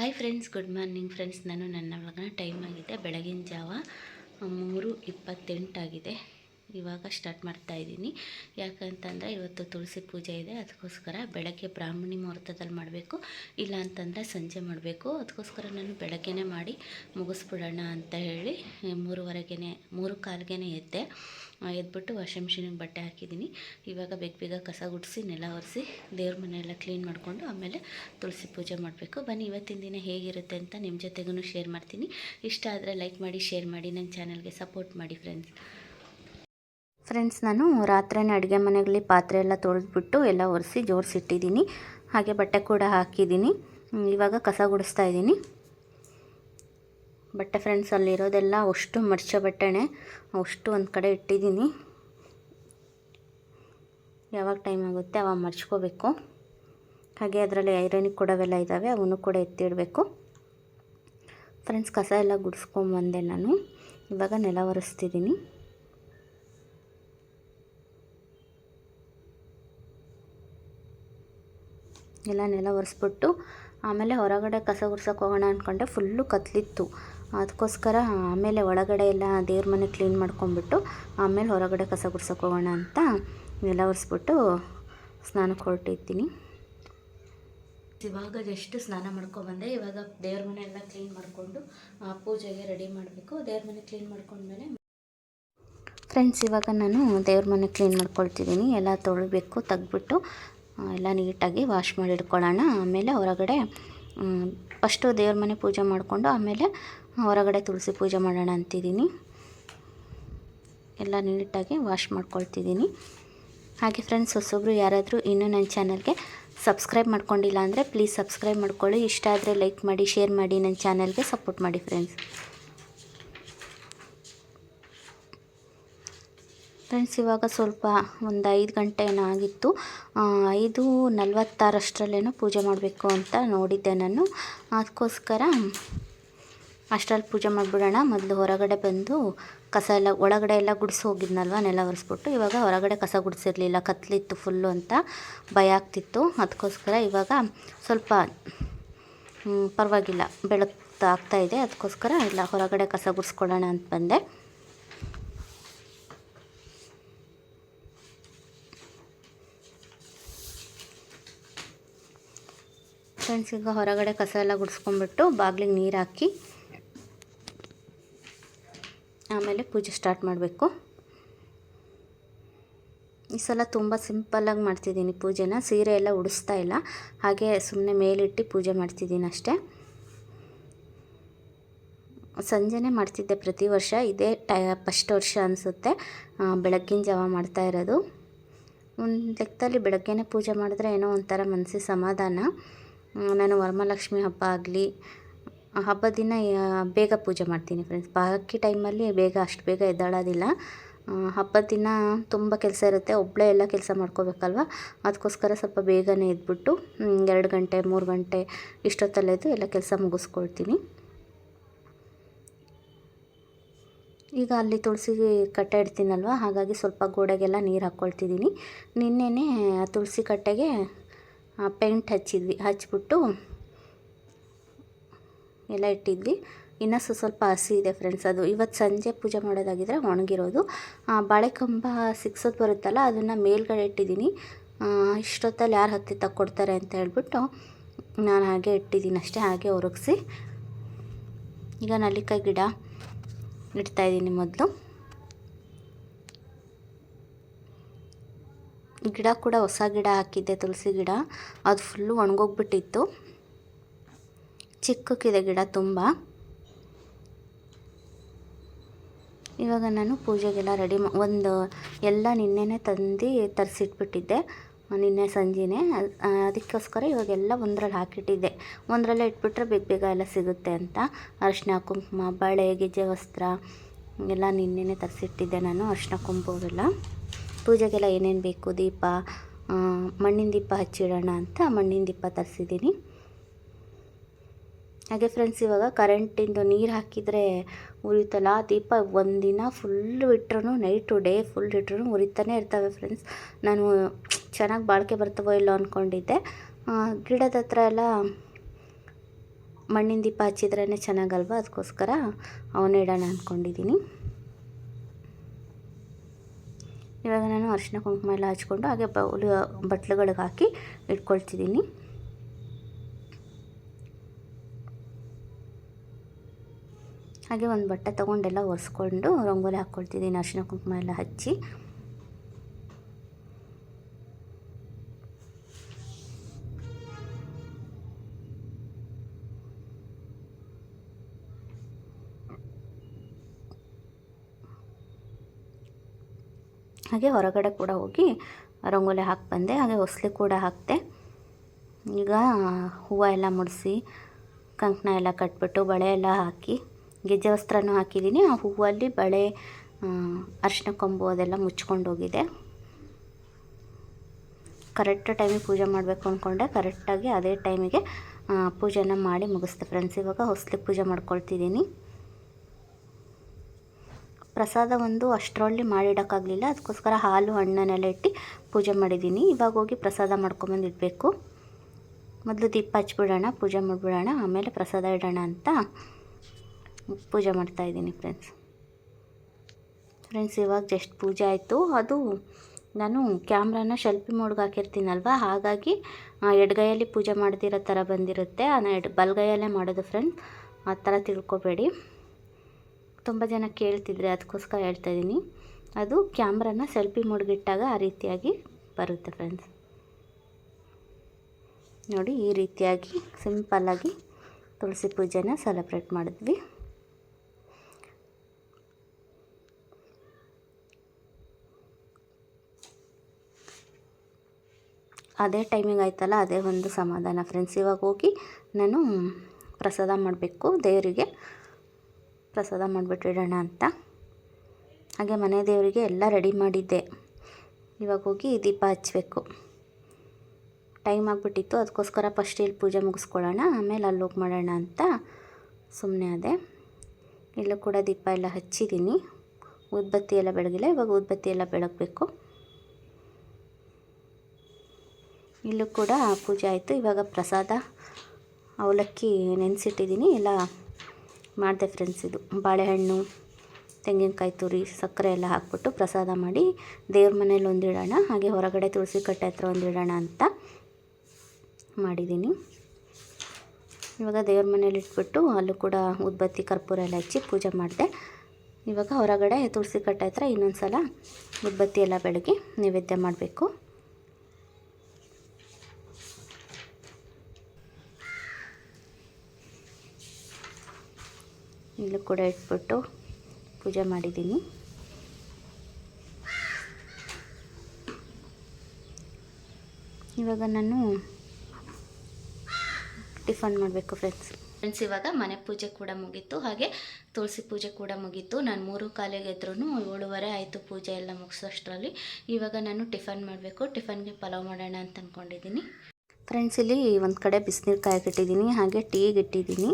Hi friends good morning friends ನಾನು ನನ್ನ ಮಗನ ಟೈಮ್ ಆಗಿದೆ. ಬೆಳಗಿನ ಜಾವ ಮೂರು ಇಪ್ಪತ್ತೆಂಟಾಗಿದೆ. ಇವಾಗ ಸ್ಟಾರ್ಟ್ ಮಾಡ್ತಾ ಇದ್ದೀನಿ. ಯಾಕಂತಂದರೆ ಇವತ್ತು ತುಳಸಿ ಪೂಜೆ ಇದೆ, ಅದಕ್ಕೋಸ್ಕರ ಬೆಳಗ್ಗೆ ಬ್ರಾಹ್ಮಣಿ ಮುಹೂರ್ತದಲ್ಲಿ ಮಾಡಬೇಕು. ಇಲ್ಲ ಅಂತಂದರೆ ಸಂಜೆ ಮಾಡಬೇಕು. ಅದಕ್ಕೋಸ್ಕರ ನಾನು ಬೆಳಗ್ಗೆನೇ ಮಾಡಿ ಮುಗಿಸ್ಬಿಡೋಣ ಅಂತ ಹೇಳಿ ಮೂರುವರೆಗೆ ಮೂರು ಕಾಲ್ಗೆ ಎದ್ದೆ. ಎದ್ಬಿಟ್ಟು ವಾಷಿಂಗ್ ಮಿಷಿನಿಗೆ ಬಟ್ಟೆ ಹಾಕಿದ್ದೀನಿ. ಇವಾಗ ಬೇಗ ಬೇಗ ಕಸ ಗುಡಿಸಿ, ನೆಲ ಒರೆಸಿ, ದೇವ್ರ ಮನೆಯೆಲ್ಲ ಕ್ಲೀನ್ ಮಾಡಿಕೊಂಡು ಆಮೇಲೆ ತುಳಸಿ ಪೂಜೆ ಮಾಡಬೇಕು. ಬನ್ನಿ, ಇವತ್ತಿನ ದಿನ ಹೇಗಿರುತ್ತೆ ಅಂತ ನಿಮ್ಮ ಜೊತೆಗೂ ಶೇರ್ ಮಾಡ್ತೀನಿ. ಇಷ್ಟ ಆದರೆ ಲೈಕ್ ಮಾಡಿ ಶೇರ್ ಮಾಡಿ ನನ್ನ ಚಾನಲ್ಗೆ ಸಪೋರ್ಟ್ ಮಾಡಿ ಫ್ರೆಂಡ್ಸ್ ಫ್ರೆಂಡ್ಸ್ ನಾನು ರಾತ್ರಿನೇ ಅಡುಗೆ ಮನೆಯಲ್ಲಿ ಪಾತ್ರೆ ಎಲ್ಲ ತೊಳೆದ್ಬಿಟ್ಟು ಎಲ್ಲ ಒರೆಸಿ ಜೋಡಿಸಿಟ್ಟಿದ್ದೀನಿ ಹಾಗೆ ಬಟ್ಟೆ ಕೂಡ ಹಾಕಿದ್ದೀನಿ. ಇವಾಗ ಕಸ ಗುಡಿಸ್ತಾ ಇದ್ದೀನಿ. ಬಟ್ಟೆ ಫ್ರೆಂಡ್ಸ್ ಅಲ್ಲಿರೋದೆಲ್ಲ ಅಷ್ಟು ಮಡ್ಚ ಬಟ್ಟೆನೆ. ಅಷ್ಟು ಒಂದು ಕಡೆ ಇಟ್ಟಿದ್ದೀನಿ. ಯಾವಾಗ ಟೈಮ್ ಆಗುತ್ತೆ ಅವಾಗ ಮಡ್ಚ್ಕೋಬೇಕು ಹಾಗೆ ಅದರಲ್ಲಿ ಐರನಿಗೆ ಕೊಡವೆಲ್ಲ ಇದ್ದಾವೆ ಅವನು ಕೂಡ ಎತ್ತಿಡಬೇಕು. ಫ್ರೆಂಡ್ಸ್ ಕಸ ಎಲ್ಲ ಗುಡಿಸ್ಕೊಂಬಂದೆ ನಾನು. ಇವಾಗ ನೆಲ ಒರೆಸ್ತಿದ್ದೀನಿ. ಎಲ್ಲ ನೆಲ ಒರೆಸ್ಬಿಟ್ಟು ಆಮೇಲೆ ಹೊರಗಡೆ ಕಸ ಗುಡ್ಸೋಕೆ ಹೋಗೋಣ ಅಂದ್ಕೊಂಡೆ ಫುಲ್ಲು ಕತ್ಲಿತ್ತು. ಅದಕ್ಕೋಸ್ಕರ ಆಮೇಲೆ ಒಳಗಡೆ ಎಲ್ಲ ದೇವ್ರ ಮನೆ ಕ್ಲೀನ್ ಮಾಡ್ಕೊಂಬಿಟ್ಟು ಆಮೇಲೆ ಹೊರಗಡೆ ಕಸ ಗುಡ್ಸೋಕೆ ಹೋಗೋಣ ಅಂತ ನೆಲ ಒರೆಸ್ಬಿಟ್ಟು ಸ್ನಾನಕ್ಕೆ ಹೊರಟಿರ್ತೀನಿ ಇವಾಗ ಜಸ್ಟ್ ಸ್ನಾನ ಮಾಡ್ಕೊಬಂದೆ ಇವಾಗ ದೇವ್ರ ಮನೆ ಎಲ್ಲ ಕ್ಲೀನ್ ಮಾಡಿಕೊಂಡು ಪೂಜೆಗೆ ರೆಡಿ ಮಾಡಬೇಕು. ದೇವ್ರ ಮನೆ ಕ್ಲೀನ್ ಮಾಡ್ಕೊಂಡ್ಮೇಲೆ ಫ್ರೆಂಡ್ಸ್ ಇವಾಗ ನಾನು ದೇವ್ರ ಮನೆ ಕ್ಲೀನ್ ಮಾಡ್ಕೊಳ್ತಿದ್ದೀನಿ. ಎಲ್ಲ ತೊಳಬೇಕು ತೆಗ್ದ್ಬಿಟ್ಟು ಆ, ಎಲ್ಲ ನೀಟಾಗಿ ವಾಶ್ ಮಾಡಿ ಇಟ್ಕೊಳ್ಳೋಣ ಆಮೇಲೆ ಹೊರಗಡೆ ಫಸ್ಟು ದೇವ್ರ ಮನೆ ಪೂಜೆ ಮಾಡಿಕೊಂಡು ಆಮೇಲೆ ಹೊರಗಡೆ ತುಳಸಿ ಪೂಜೆ ಮಾಡೋಣ ಅಂತಿದ್ದೀನಿ. ಎಲ್ಲ ನೀಟಾಗಿ ವಾಶ್ ಮಾಡ್ಕೊಳ್ತಿದ್ದೀನಿ. ಹಾಗೆ ಫ್ರೆಂಡ್ಸ್ ಹೊಸೊಬ್ಬರು ಯಾರಾದರೂ ಇನ್ನೂ ನನ್ನ ಚಾನಲ್ಗೆ ಸಬ್ಸ್ಕ್ರೈಬ್ ಮಾಡ್ಕೊಂಡಿಲ್ಲ ಅಂದರೆ ಪ್ಲೀಸ್ ಸಬ್ಸ್ಕ್ರೈಬ್ ಮಾಡ್ಕೊಳ್ಳಿ. ಇಷ್ಟ ಆದರೆ ಲೈಕ್ ಮಾಡಿ, ಶೇರ್ ಮಾಡಿ, ನನ್ನ ಚಾನಲ್ಗೆ ಸಪೋರ್ಟ್ ಮಾಡಿ ಫ್ರೆಂಡ್ಸ್. ಫ್ರೆಂಡ್ಸ್ ಇವಾಗ ಸ್ವಲ್ಪ ಒಂದು ಐದು ಗಂಟೆ ಏನೋ ಆಗಿತ್ತು. ಐದು ನಲ್ವತ್ತಾರಷ್ಟರಲ್ಲೇನೋ ಪೂಜೆ ಮಾಡಬೇಕು ಅಂತ ನೋಡಿದ್ದೆ ನಾನು. ಅದಕ್ಕೋಸ್ಕರ ಅಷ್ಟರಲ್ಲಿ ಪೂಜೆ ಮಾಡಿಬಿಡೋಣ. ಮೊದಲು ಹೊರಗಡೆ ಬಂದು ಕಸ ಎಲ್ಲ, ಒಳಗಡೆ ಎಲ್ಲ ಗುಡಿಸಿ ಹೋಗಿದ್ನಲ್ವ, ನೆಲ ಒರೆಸ್ಬಿಟ್ಟು. ಇವಾಗ ಹೊರಗಡೆ ಕಸ ಗುಡಿಸಿರಲಿಲ್ಲ, ಕತ್ಲಿತ್ತು ಫುಲ್ಲು ಅಂತ ಭಯ ಆಗ್ತಿತ್ತು. ಅದಕ್ಕೋಸ್ಕರ ಇವಾಗ ಸ್ವಲ್ಪ ಪರವಾಗಿಲ್ಲ ಬೆಳಕು ಆಗ್ತಾಯಿದೆ ಅದಕ್ಕೋಸ್ಕರ ಇಲ್ಲ, ಹೊರಗಡೆ ಕಸ ಗುಡಿಸ್ಕೊಳ್ಳೋಣ ಅಂತ ಬಂದೆ. ಫ್ರೆಂಡ್ಸ್, ಈಗ ಹೊರಗಡೆ ಕಸ ಎಲ್ಲ ಗುಡಿಸ್ಕೊಂಡ್ಬಿಟ್ಟು ಬಾಗಿಲಿಗೆ ನೀರು ಹಾಕಿ ಆಮೇಲೆ ಪೂಜೆ ಸ್ಟಾರ್ಟ್ ಮಾಡಬೇಕು. ಈ ಸಲ ತುಂಬ ಸಿಂಪಲ್ಲಾಗಿ ಮಾಡ್ತಿದ್ದೀನಿ ಪೂಜೆನ. ಸೀರೆ ಎಲ್ಲ ಉಡಿಸ್ತಾ ಇಲ್ಲ. ಹಾಗೆ ಸುಮ್ಮನೆ ಮೇಲಿಟ್ಟು ಪೂಜೆ ಮಾಡ್ತಿದ್ದೀನಿ ಅಷ್ಟೇ. ಸಂಜೆನೇ ಮಾಡ್ತಿದ್ದೆ ಪ್ರತಿ ವರ್ಷ. ಇದೇ ಟೈ, ಫಸ್ಟ್ ವರ್ಷ ಅನಿಸುತ್ತೆ. ಬೆಳಗ್ಗಿನ ಜಾವ ಮಾಡ್ತಾ ಇರೋದು. ಒಂದು ಲೆಕ್ಕದಲ್ಲಿ ಬೆಳಗ್ಗೆನೇ ಪೂಜೆ ಮಾಡಿದ್ರೆ ಏನೋ ಒಂಥರ ಮನಸ್ಸಿಗೆ ಸಮಾಧಾನ. ನಾನು ವರಮಹಾಲಕ್ಷ್ಮಿ ಹಬ್ಬ ಆಗಲಿ ಹಬ್ಬದ ದಿನ ಬೇಗ ಪೂಜೆ ಮಾಡ್ತೀನಿ ಫ್ರೆಂಡ್ಸ್ ಬಾಕಿ ಟೈಮಲ್ಲಿ ಬೇಗ, ಅಷ್ಟು ಬೇಗ ಎದ್ದಾಳೋದಿಲ್ಲ. ಹಬ್ಬದ ದಿನ ತುಂಬ ಕೆಲಸ ಇರುತ್ತೆ. ಒಬ್ಬಳೇ ಎಲ್ಲ ಕೆಲಸ ಮಾಡ್ಕೋಬೇಕಲ್ವ? ಅದಕ್ಕೋಸ್ಕರ ಸ್ವಲ್ಪ ಬೇಗನೆ ಎದ್ಬಿಟ್ಟು ಎರಡು ಗಂಟೆ, ಮೂರು ಗಂಟೆ ಇಷ್ಟೊತ್ತಲ್ಲೆದ್ದು ಎಲ್ಲ ಕೆಲಸ ಮುಗಿಸ್ಕೊಳ್ತೀನಿ. ಈಗ ಅಲ್ಲಿ ತುಳಸಿ ಕಟ್ಟೆ ಇಡ್ತೀನಲ್ವ? ಹಾಗಾಗಿ ಸ್ವಲ್ಪ ಗೋಡೆಗೆಲ್ಲ ನೀರು ಹಾಕ್ಕೊಳ್ತಿದ್ದೀನಿ ನಿನ್ನೆನೇ ತುಳಸಿ ಕಟ್ಟೆಗೆ ಪೇಂಟ್ ಹಚ್ಚಿದ್ವಿ ಹಚ್ಚಿಬಿಟ್ಟು ಎಲ್ಲ ಇಟ್ಟಿದ್ವಿ. ಇನ್ನಷ್ಟು ಸ್ವ- ಸ್ವಲ್ಪ ಹಸಿ ಇದೆ ಫ್ರೆಂಡ್ಸ್ ಅದು ಇವತ್ತು ಸಂಜೆ ಪೂಜೆ ಮಾಡೋದಾಗಿದ್ರೆ ಒಣಗಿರೋದು. ಬಾಳೆಕಂಬ ಸಿಕ್ಸೋದು ಬರುತ್ತಲ್ಲ, ಅದನ್ನು ಮೇಲ್ಗಡೆ ಇಟ್ಟಿದ್ದೀನಿ. ಇಷ್ಟೊತ್ತಲ್ಲಿ ಯಾರು ಹತ್ತಿ ತಕ್ಕೊಡ್ತಾರೆ ಅಂತ ಹೇಳ್ಬಿಟ್ಟು ನಾನು ಹಾಗೆ ಇಟ್ಟಿದ್ದೀನಿ ಅಷ್ಟೇ, ಹಾಗೆ ಒರಗಿಸಿ. ಈಗ ನಲ್ಲಿಕಾಯಿ ಗಿಡ ಇಡ್ತಾಯಿದ್ದೀನಿ ಮೊದಲು. ಗಿಡ ಕೂಡ ಹೊಸ ಗಿಡ ಹಾಕಿದ್ದೆ, ತುಳಸಿ ಗಿಡ. ಅದು ಫುಲ್ಲು ಒಣಗೋಗ್ಬಿಟ್ಟಿತ್ತು. ಚಿಕ್ಕಕ್ಕಿದೆ ಗಿಡ ತುಂಬ. ಇವಾಗ ನಾನು ಪೂಜೆಗೆಲ್ಲ ರೆಡಿ ಒಂದು ಎಲ್ಲ ನಿನ್ನೆನೇ ತಂದು ತರಿಸಿಟ್ಬಿಟ್ಟಿದ್ದೆ. ನಿನ್ನೆ ಸಂಜೆನೇ. ಅದ್- ಅದಕ್ಕೋಸ್ಕರ ಇವಾಗೆಲ್ಲ ಒಂದರಲ್ಲಿ ಹಾಕಿಟ್ಟಿದ್ದೆ. ಒಂದರಲ್ಲೇ ಇಟ್ಬಿಟ್ರೆ ಬೇಗ ಬೇಗ ಎಲ್ಲ ಸಿಗುತ್ತೆ ಅಂತ. ಅರಿಶಿನ ಕುಂಕುಮ, ಬಳೆ, ಗೆಜ್ಜೆ ವಸ್ತ್ರ, ಎಲ್ಲ ನಿನ್ನೆನೇ ತರಿಸಿಟ್ಟಿದ್ದೆ ನಾನು ಅರಿಶಿನ ಕುಂಕುಮ ಪೂಜೆಗೆಲ್ಲ ಏನೇನು ಬೇಕು? ದೀಪ ಮಣ್ಣಿನ ದೀಪ ಹಚ್ಚಿಡೋಣ ಅಂತ ಮಣ್ಣಿನ ದೀಪ ತರಿಸಿದ್ದೀನಿ. ಹಾಗೆ ಫ್ರೆಂಡ್ಸ್ ಇವಾಗ ಕರೆಂಟಿಂದು ನೀರು ಹಾಕಿದರೆ ಉರಿಯುತ್ತಲ್ಲ, ಆ ದೀಪ ಒಂದಿನ ಫುಲ್ಲು ಇಟ್ರೂ ನೈಟು ಡೇ ಫುಲ್ ಇಟ್ರೂ ಉರಿತಾನೆ ಇರ್ತವೆ ಫ್ರೆಂಡ್ಸ್ ನಾನು ಚೆನ್ನಾಗಿ ಬಾಳಿಕೆ ಬರ್ತವೋ ಇಲ್ಲೋ ಅಂದ್ಕೊಂಡಿದ್ದೆ ಗಿಡದ ಹತ್ರ ಎಲ್ಲ ಮಣ್ಣಿನ ದೀಪ ಹಚ್ಚಿದ್ರೇ ಚೆನ್ನಾಗಲ್ವ? ಅದಕ್ಕೋಸ್ಕರ ಅವನ್ನ ಇಡೋಣ ಅಂದ್ಕೊಂಡಿದ್ದೀನಿ ಇವಾಗ ನಾನು ಅರಿಶಿನ ಕುಂಕುಮ ಎಲ್ಲ ಹಚ್ಕೊಂಡು ಹಾಗೆ ಬೌಲ್ ಬಟ್ಲುಗಳಿಗೆ ಹಾಕಿ ಇಟ್ಕೊಳ್ತಿದ್ದೀನಿ. ಹಾಗೆ ಒಂದು ಬಟ್ಟೆ ತೊಗೊಂಡೆಲ್ಲ ಒರೆಸ್ಕೊಂಡು ರಂಗೋಲಿ ಹಾಕ್ಕೊಳ್ತಿದ್ದೀನಿ ಅರಿಶಿನ ಕುಂಕುಮ ಎಲ್ಲ ಹಚ್ಚಿ. ಹಾಗೆ ಹೊರಗಡೆ ಕೂಡ ಹೋಗಿ ರಂಗೋಲಿ ಹಾಕಿ ಬಂದೆ, ಹಾಗೆ ಹೊಸ್ಲಿ ಕೂಡ ಹಾಕಿದೆ. ಈಗ ಹೂವು ಎಲ್ಲ ಮುಡಿಸಿ, ಕಂಕಣ ಎಲ್ಲ ಕಟ್ಬಿಟ್ಟು ಬಳೆ ಎಲ್ಲ ಹಾಕಿ, ಗೆಜ್ಜೆ ವಸ್ತ್ರನೂ ಹಾಕಿದ್ದೀನಿ ಆ ಹೂವಲ್ಲಿ ಬಳೆ ಅರಿಶಿನ ಕೊಂಬು ಅದೆಲ್ಲ ಮುಚ್ಕೊಂಡು ಹೋಗಿದೆ. ಕರೆಕ್ಟ್ ಟೈಮಿಗೆ ಪೂಜೆ ಮಾಡಬೇಕು ಅಂದ್ಕೊಂಡೆ ಕರೆಕ್ಟಾಗಿ ಅದೇ ಟೈಮಿಗೆ ಪೂಜೆನ ಮಾಡಿ ಮುಗಿಸ್ದೆ. ಫ್ರೆಂಡ್ಸ್, ಇವಾಗ ಹೊಸ್ಲಿ ಪೂಜೆ ಮಾಡ್ಕೊಳ್ತಿದ್ದೀನಿ ಪ್ರಸಾದ ಒಂದು ಅಷ್ಟರಲ್ಲಿ ಮಾಡಿಡೋಕ್ಕಾಗಲಿಲ್ಲ. ಅದಕ್ಕೋಸ್ಕರ ಹಾಲು, ಹಣ್ಣನ್ನೆಲ್ಲ ಇಟ್ಟು ಪೂಜೆ ಮಾಡಿದ್ದೀನಿ. ಇವಾಗ ಹೋಗಿ ಪ್ರಸಾದ ಮಾಡ್ಕೊಂಬಂದು ಇಡಬೇಕು ಮೊದಲು ದೀಪ ಹಚ್ಬಿಡೋಣ, ಪೂಜೆ ಮಾಡಿಬಿಡೋಣ, ಆಮೇಲೆ ಪ್ರಸಾದ ಇಡೋಣ ಅಂತ ಪೂಜೆ ಮಾಡ್ತಾಯಿದ್ದೀನಿ ಫ್ರೆಂಡ್ಸ್ ಫ್ರೆಂಡ್ಸ್ ಇವಾಗ ಜಸ್ಟ್ ಪೂಜೆ ಆಯಿತು. ಅದು ನಾನು ಕ್ಯಾಮ್ರಾನ ಶೆಲ್ಫಿ ಮೋಡ್ಗೆ ಹಾಕಿರ್ತೀನಲ್ವ? ಹಾಗಾಗಿ ಎಡಗೈಯಲ್ಲಿ ಪೂಜೆ ಮಾಡ್ತಿರೋ ಥರ ಬಂದಿರುತ್ತೆ. ನಾನು ಎಡ್, ಬಲಗೈಯಲ್ಲೇ ಮಾಡೋದು ಫ್ರೆಂಡ್ಸ್ ಆ ಥರ ತಿಳ್ಕೊಬೇಡಿ. ತುಂಬ ಜನ ಕೇಳ್ತಿದ್ರೆ ಅದಕ್ಕೋಸ್ಕರ ಹೇಳ್ತಾ ಇದ್ದೀನಿ. ಅದು ಕ್ಯಾಮ್ರಾನ ಸೆಲ್ಫಿ ಮೋಡ್ಗಿಟ್ಟಾಗ ಆ ರೀತಿಯಾಗಿ ಬರುತ್ತೆ ಫ್ರೆಂಡ್ಸ್. ನೋಡಿ, ಈ ರೀತಿಯಾಗಿ ಸಿಂಪಲ್ಲಾಗಿ ತುಳಸಿ ಪೂಜೆನ ಸೆಲೆಬ್ರೇಟ್ ಮಾಡಿದ್ವಿ. ಅದೇ ಟೈಮಿಂಗ್ ಆಯ್ತಲ್ಲ, ಅದೇ ಒಂದು ಸಮಾಧಾನ ಫ್ರೆಂಡ್ಸ್. ಇವಾಗ ಹೋಗಿ ನಾನು ಪ್ರಸಾದ ಮಾಡಬೇಕು ದೇವರಿಗೆ. ಪ್ರಸಾದ ಮಾಡಿಬಿಟ್ಟಿಡೋಣ ಅಂತ. ಹಾಗೆ ಮನೆ ದೇವರಿಗೆ ಎಲ್ಲ ರೆಡಿ ಮಾಡಿದ್ದೆ. ಇವಾಗ ಹೋಗಿ ದೀಪ ಹಚ್ಚಬೇಕು ಟೈಮ್ ಆಗಿಬಿಟ್ಟಿತ್ತು, ಅದಕ್ಕೋಸ್ಕರ ಫಸ್ಟ್ ಇಲ್ಲಿ ಪೂಜೆ ಮುಗಿಸ್ಕೊಳ್ಳೋಣ, ಆಮೇಲೆ ಅಲ್ಲಿ ಹೋಗಿ ಮಾಡೋಣ ಅಂತ ಸುಮ್ಮನೆ ಅದೇ ಇಲ್ಲೂ ಕೂಡ ದೀಪ ಎಲ್ಲ ಹಚ್ಚಿದ್ದೀನಿ. ಉದ್ಬತ್ತಿ ಎಲ್ಲ ಬೆಳಗಿಲ್ಲ, ಇವಾಗ ಉದ್ಬತ್ತಿ ಎಲ್ಲ ಬೆಳಗಬೇಕು. ಇಲ್ಲೂ ಕೂಡ ಪೂಜೆ ಆಯಿತು, ಇವಾಗ ಪ್ರಸಾದ ಅವಲಕ್ಕಿ ನೆನೆಸಿಟ್ಟಿದ್ದೀನಿ, ಎಲ್ಲ ಮಾಡಿದೆ ಫ್ರೆಂಡ್ಸ್ ಇದು. ಬಾಳೆಹಣ್ಣು, ತೆಂಗಿನಕಾಯಿ ತುರಿ, ಸಕ್ಕರೆ ಎಲ್ಲ ಹಾಕ್ಬಿಟ್ಟು ಪ್ರಸಾದ ಮಾಡಿ ದೇವ್ರ ಮನೇಲಿ ಒಂದಿಡೋಣ ಹಾಗೆ ಹೊರಗಡೆ ತುಳಸಿ ಕಟ್ಟೆ ಹತ್ರ ಒಂದಿಡೋಣ ಅಂತ ಮಾಡಿದ್ದೀನಿ ಇವಾಗ ದೇವ್ರ ಮನೇಲಿ ಇಟ್ಬಿಟ್ಟು ಅಲ್ಲೂ ಕೂಡ ಉದ್ಬತ್ತಿ, ಕರ್ಪೂರ ಎಲ್ಲ ಹಚ್ಚಿ ಪೂಜೆ ಮಾಡಿದೆ. ಇವಾಗ ಹೊರಗಡೆ ತುಳಸಿ ಕಟ್ಟೆ ಹತ್ರ ಇನ್ನೊಂದು ಸಲ ಉದ್ಬತ್ತಿ ಎಲ್ಲ ಬೆಳಗ್ಗೆ ನೈವೇದ್ಯ ಮಾಡಬೇಕು. ಇಲ್ಲೂ ಕೂಡ ಇಟ್ಬಿಟ್ಟು ಪೂಜೆ ಮಾಡಿದ್ದೀನಿ. ಇವಾಗ ನಾನು ಟಿಫನ್ ಮಾಡಬೇಕು ಫ್ರೆಂಡ್ಸ್ ಫ್ರೆಂಡ್ಸ್ ಇವಾಗ ಮನೆ ಪೂಜೆ ಕೂಡ ಮುಗೀತು. ಹಾಗೆ ತುಳಸಿ ಪೂಜೆ ಕೂಡ ಮುಗೀತು. ನಾನು ಮೂರು ಕಾಲಿಗೆ ಎದ್ರೂ ಏಳುವರೆ ಆಯಿತು ಪೂಜೆ ಎಲ್ಲ ಮುಗಿಸೋಷ್ಟರಲ್ಲಿ. ಇವಾಗ ನಾನು ಟಿಫನ್ ಮಾಡಬೇಕು. ಟಿಫನ್ಗೆ ಪಲಾವ್ ಮಾಡೋಣ ಅಂತ ಅಂದ್ಕೊಂಡಿದ್ದೀನಿ ಫ್ರೆಂಡ್ಸ್ ಇಲ್ಲಿ ಒಂದು ಕಡೆ ಬಿಸಿನೀರು ಕಾಯಕ್ಕಿಟ್ಟಿದ್ದೀನಿ ಹಾಗೆ ಟೀಗೆ ಇಟ್ಟಿದ್ದೀನಿ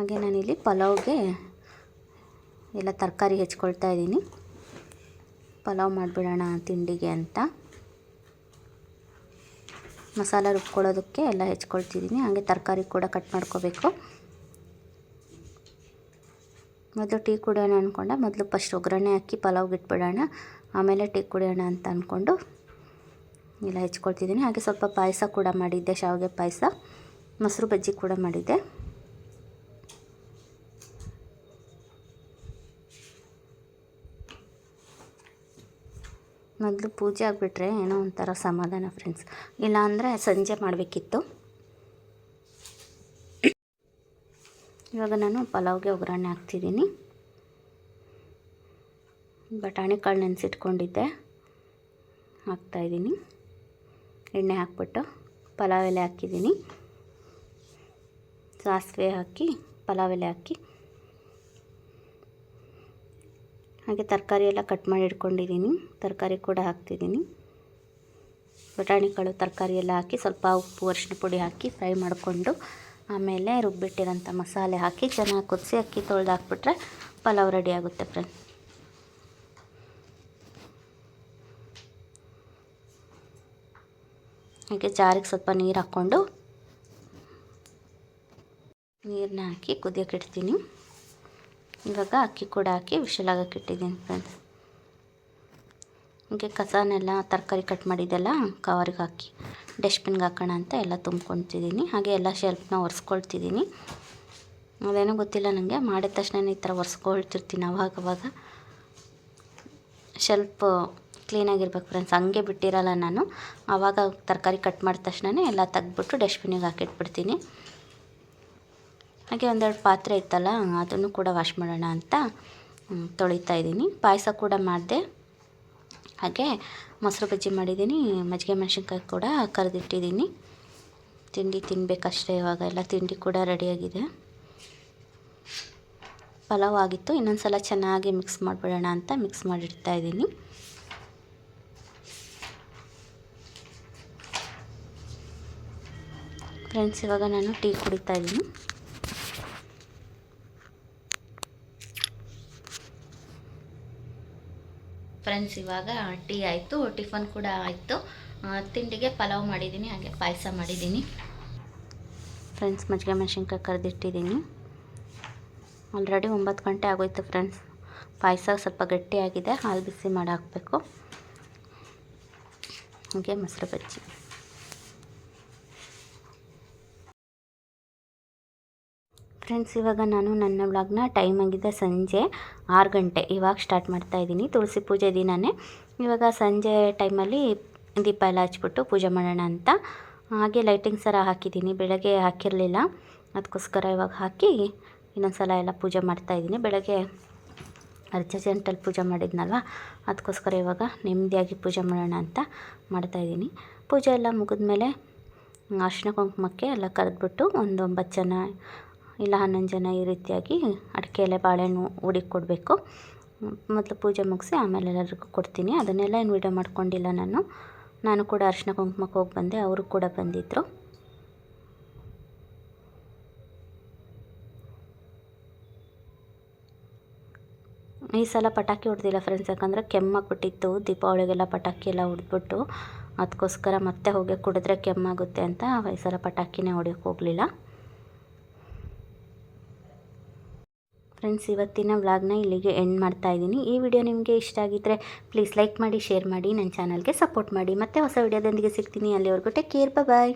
ಹಾಗೆ ನಾನಿಲ್ಲಿ ಪಲಾವ್ಗೆ ಎಲ್ಲ ತರಕಾರಿ ಹೆಚ್ಕೊಳ್ತಾ ಇದ್ದೀನಿ. ಪಲಾವ್ ಮಾಡಿಬಿಡೋಣ ತಿಂಡಿಗೆ ಅಂತ. ಮಸಾಲ ರುಬ್ಕೊಳ್ಳೋದಕ್ಕೆ ಎಲ್ಲ ಹೆಚ್ಕೊಳ್ತಿದ್ದೀನಿ. ಹಾಗೆ ತರಕಾರಿ ಕೂಡ ಕಟ್ ಮಾಡ್ಕೋಬೇಕು. ಮೊದಲು ಟೀ ಕುಡಿಯೋಣ ಅಂದ್ಕೊಂಡೆ ಮೊದಲು ಫಸ್ಟ್ ಒಗ್ಗರಣೆ ಹಾಕಿ ಪಲಾವ್ಗೆ ಇಟ್ಬಿಡೋಣ. ಆಮೇಲೆ ಟೀ ಕುಡಿಯೋಣ ಅಂತ ಅಂದ್ಕೊಂಡು ಎಲ್ಲ ಹೆಚ್ಕೊಳ್ತಿದ್ದೀನಿ. ಹಾಗೆ ಸ್ವಲ್ಪ ಪಾಯಸ ಕೂಡ ಮಾಡಿದ್ದೆ. ಶಾವಿಗೆ ಪಾಯಸ, ಮೊಸರು ಬಜ್ಜಿ ಕೂಡ ಮಾಡಿದ್ದೆ. ಮೊದಲು ಪೂಜೆ ಆಗಿಬಿಟ್ರೆ ಏನೋ ಒಂಥರ ಸಮಾಧಾನ ಫ್ರೆಂಡ್ಸ್ ಇಲ್ಲಾಂದರೆ ಸಂಜೆ ಮಾಡಬೇಕಿತ್ತು. ಇವಾಗ ನಾನು ಪಲಾವ್ಗೆ ಒಗ್ಗರಣೆ ಹಾಕ್ತಿದ್ದೀನಿ. ಬಟಾಣಿ ಕಾಳು ನೆನೆಸಿಟ್ಕೊಂಡಿದ್ದೆ. ಹಾಕ್ತಾಯಿದ್ದೀನಿ ಎಣ್ಣೆ ಹಾಕ್ಬಿಟ್ಟು ಪಲಾವ್ ಎಲೆ ಹಾಕಿದ್ದೀನಿ. ಸಾಸಿವೆ ಹಾಕಿ, ಪಲಾವ್ ಎಲೆ ಹಾಕಿ. ಹಾಗೆ ತರಕಾರಿ ಎಲ್ಲ ಕಟ್ ಮಾಡಿ ಇಟ್ಕೊಂಡಿದ್ದೀನಿ. ತರಕಾರಿ ಕೂಡ ಹಾಕ್ತಿದ್ದೀನಿ. ಬಟಾಣಿ ಕಾಳು ತರಕಾರಿ ಎಲ್ಲ ಹಾಕಿ ಸ್ವಲ್ಪ ಉಪ್ಪು ಅರಿಶಿನ ಪುಡಿ ಹಾಕಿ ಫ್ರೈ ಮಾಡಿಕೊಂಡು ಆಮೇಲೆ ರುಬ್ಬಿಟ್ಟಿರೋಂಥ ಮಸಾಲೆ ಹಾಕಿ ಚೆನ್ನಾಗಿ ಕುದಿಸಿ ಅಕ್ಕಿ ತೊಳೆದು ಹಾಕ್ಬಿಟ್ರೆ ಪಲಾವ್ ರೆಡಿ ಆಗುತ್ತೆ ಫ್ರೆಂಡ್ ಹಾಗೆ ಜಾರಿಗೆ ಸ್ವಲ್ಪ ನೀರು ಹಾಕ್ಕೊಂಡು ನೀರನ್ನ ಹಾಕಿ ಕುದಿಯೋಕೆ ಇಡ್ತೀನಿ. ಇವಾಗ ಅಕ್ಕಿ ಕೂಡ ಹಾಕಿ ವಿಶಲಾಗಕ್ಕೆ ಇಟ್ಟಿದ್ದೀನಿ ಫ್ರೆಂಡ್ಸ್. ಹೀಗೆ ಕಸನೆಲ್ಲ ತರಕಾರಿ ಕಟ್ ಮಾಡಿದ್ದೆಲ್ಲ ಕವರ್ಗೆ ಹಾಕಿ, ಡಸ್ಟ್ಬಿನ್ಗೆ ಹಾಕೋಣ ಅಂತ ಎಲ್ಲ ತುಂಬ್ಕೊತಿದ್ದೀನಿ. ಹಾಗೆ ಎಲ್ಲ ಶೆಲ್ಫ್ನ ಒರೆಸ್ಕೊಳ್ತಿದ್ದೀನಿ. ಅದೇನೋ ಗೊತ್ತಿಲ್ಲ ನನಗೆ, ಮಾಡಿದ ತಕ್ಷಣ ಈ ಥರ ಒರೆಸ್ಕೊಳ್ತಿರ್ತೀನಿ ಅವಾಗ ಅವಾಗ. ಶೆಲ್ಫ್ ಕ್ಲೀನಾಗಿರ್ಬೇಕು ಫ್ರೆಂಡ್ಸ್, ಹಂಗೆ ಬಿಟ್ಟಿರಲ್ಲ ನಾನು. ಆವಾಗ ತರಕಾರಿ ಕಟ್ ಮಾಡಿದ ತಕ್ಷಣ ಎಲ್ಲ ತೆಗ್ದುಬಿಟ್ಟು ಡಸ್ಟ್ಬಿನ್ನಿಗೆ ಹಾಕಿಟ್ಬಿಡ್ತೀನಿ. ಹಾಗೆ ಒಂದೆರಡು ಪಾತ್ರೆ ಇತ್ತಲ್ಲ, ಅದನ್ನು ಕೂಡ ವಾಶ್ ಮಾಡೋಣ ಅಂತ ತೊಳಿತಾ ಇದ್ದೀನಿ. ಪಾಯಸ ಕೂಡ ಮಾಡಿದೆ. ಹಾಗೆ ಮೊಸರು ಬಜ್ಜಿ ಮಾಡಿದ್ದೀನಿ, ಮಜ್ಜಿಗೆ ಮೆಣಸಿನ್ಕಾಯಿ ಕೂಡ ಕರೆದಿಟ್ಟಿದ್ದೀನಿ. ತಿಂಡಿ ತಿನ್ನಬೇಕಷ್ಟೇ ಇವಾಗ, ಎಲ್ಲ ತಿಂಡಿ ಕೂಡ ರೆಡಿಯಾಗಿದೆ. ಪಲಾವ್ ಆಗಿತ್ತು ಇನ್ನೊಂದು ಸಲ ಚೆನ್ನಾಗಿ ಮಿಕ್ಸ್ ಮಾಡಿಬಿಡೋಣ ಅಂತ ಮಿಕ್ಸ್ ಮಾಡಿಡ್ತಾ ಇದ್ದೀನಿ. ಫ್ರೆಂಡ್ಸ್ ಇವಾಗ ನಾನು ಟೀ ಕುಡಿತಾ ಇದ್ದೀನಿ. ಫ್ರೆಂಡ್ಸ್ ಇವಾಗ ಟೀ ಆಯಿತು, ಟಿಫನ್ ಕೂಡ ಆಯಿತು. ತಿಂಡಿಗೆ ಪಲಾವ್ ಮಾಡಿದ್ದೀನಿ ಹಾಗೆ ಪಾಯಸ ಮಾಡಿದ್ದೀನಿ ಫ್ರೆಂಡ್ಸ್ ಮಜ್ಜಿಗೆ ಮೆಣಸಿನ್ಕಾಯಿ ಕರೆದಿಟ್ಟಿದ್ದೀನಿ ಆಲ್ರೆಡಿ ಒಂಬತ್ತು ಗಂಟೆ ಆಗೋಯ್ತು ಫ್ರೆಂಡ್ಸ್ ಪಾಯಸ ಸ್ವಲ್ಪ ಗಟ್ಟಿಯಾಗಿದೆ, ಹಾಲು ಬಿಸಿ ಮಾಡಿ ಹಾಕಬೇಕು. ಹಾಗೆ ಮೊಸರು ಬಜ್ಜಿ. ಫ್ರೆಂಡ್ಸ್, ಇವಾಗ ನಾನು ನನ್ನ ವ್ಲಾಗ್ನ ಟೈಮ್ ಆಗಿದೆ ಸಂಜೆ ಆರು ಗಂಟೆ ಇವಾಗ ಸ್ಟಾರ್ಟ್ ಮಾಡ್ತಾ ಇದ್ದೀನಿ, ತುಳಸಿ ಪೂಜೆ ದಿನವೇ ಇವಾಗ ಸಂಜೆ ಟೈಮಲ್ಲಿ ದೀಪ ಎಲ್ಲ ಹಚ್ಬಿಟ್ಟು ಪೂಜೆ ಮಾಡೋಣ ಅಂತ. ಹಾಗೆ ಲೈಟಿಂಗ್ ಸರ ಹಾಕಿದ್ದೀನಿ, ಬೆಳಗ್ಗೆ ಹಾಕಿರಲಿಲ್ಲ, ಅದಕ್ಕೋಸ್ಕರ ಇವಾಗ ಹಾಕಿ ಇನ್ನೊಂದು ಸಲ ಎಲ್ಲ ಪೂಜೆ ಮಾಡ್ತಾ ಇದ್ದೀನಿ. ಬೆಳಗ್ಗೆ ಅರ್ಜೆಂಟಲ್ಲಿ ಪೂಜೆ ಮಾಡಿದ್ನಲ್ವ, ಅದಕ್ಕೋಸ್ಕರ ಇವಾಗ ನೆಮ್ಮದಿಯಾಗಿ ಪೂಜೆ ಮಾಡೋಣ ಅಂತ ಮಾಡ್ತಾಯಿದ್ದೀನಿ ಪೂಜೆ ಎಲ್ಲ ಮುಗಿದ್ಮೇಲೆ ಅರ್ಶಿನ ಕುಂಕುಮಕ್ಕೆ ಎಲ್ಲ ಕರೆದ್ಬಿಟ್ಟು ಒಂದು ಒಂಬತ್ತು ಜನ ಇಲ್ಲ, ಹನ್ನೊಂದು ಜನ ಈ ರೀತಿಯಾಗಿ ಅಡಿಕೆ ಎಲೆ, ಬಾಳೆಹಣ್ಣು ಉಡಿ ಕೊಡಬೇಕು ಮೊದಲು ಪೂಜೆ ಮುಗಿಸಿ ಆಮೇಲೆ ಎಲ್ಲರಿಗೂ ಕೊಡ್ತೀನಿ. ಅದನ್ನೆಲ್ಲ ಏನು ವೀಡಿಯೋ ಮಾಡ್ಕೊಂಡಿಲ್ಲ ನಾನು. ನಾನು ಕೂಡ ಅರಿಶಿನ ಕುಂಕುಮಕ್ಕೆ ಹೋಗಿ ಬಂದೆ. ಅವರು ಕೂಡ ಬಂದಿದ್ದರು ಈ ಸಲ ಪಟಾಕಿ ಹೊಡೆದಿಲ್ಲ ಫ್ರೆಂಡ್ಸ್ ಯಾಕಂದರೆ ಕೆಮ್ಮಾಗ್ಬಿಟ್ಟಿತ್ತು. ದೀಪಾವಳಿಗೆಲ್ಲ ಪಟಾಕಿ ಎಲ್ಲ ಹೊಡೆದ್ಬಿಟ್ಟು ಅದಕ್ಕೋಸ್ಕರ ಮತ್ತೆ ಹೋಗಿ ಕುಡಿದ್ರೆ ಕೆಮ್ಮಾಗುತ್ತೆ ಅಂತ ಈ ಸಲ ಪಟಾಕಿನೇ ಹೊಡೆಯೋಕೆ ಹೋಗಲಿಲ್ಲ. ಫ್ರೆಂಡ್ಸ್, ಇವತ್ತಿನ ವ್ಲಾಗ್ನ ಇಲ್ಲಿಗೆ ಎಂಡ್ ಮಾಡ್ತಾ ಇದ್ದೀನಿ. ಈ ವಿಡಿಯೋ ನಿಮಗೆ ಇಷ್ಟ ಆಗಿದ್ದರೆ ಪ್ಲೀಸ್ ಲೈಕ್ ಮಾಡಿ ಶೇರ್ ಮಾಡಿ ನನ್ನ ಚಾನಲ್ಗೆ ಸಪೋರ್ಟ್ ಮಾಡಿ. ಮತ್ತೆ ಹೊಸ ವಿಡಿಯೋದೊಂದಿಗೆ ಸಿಗ್ತೀನಿ. ಅಲ್ಲಿವರೆಗೂ ಟೇಕ್ ಕೇರ್ ಬಾಯ್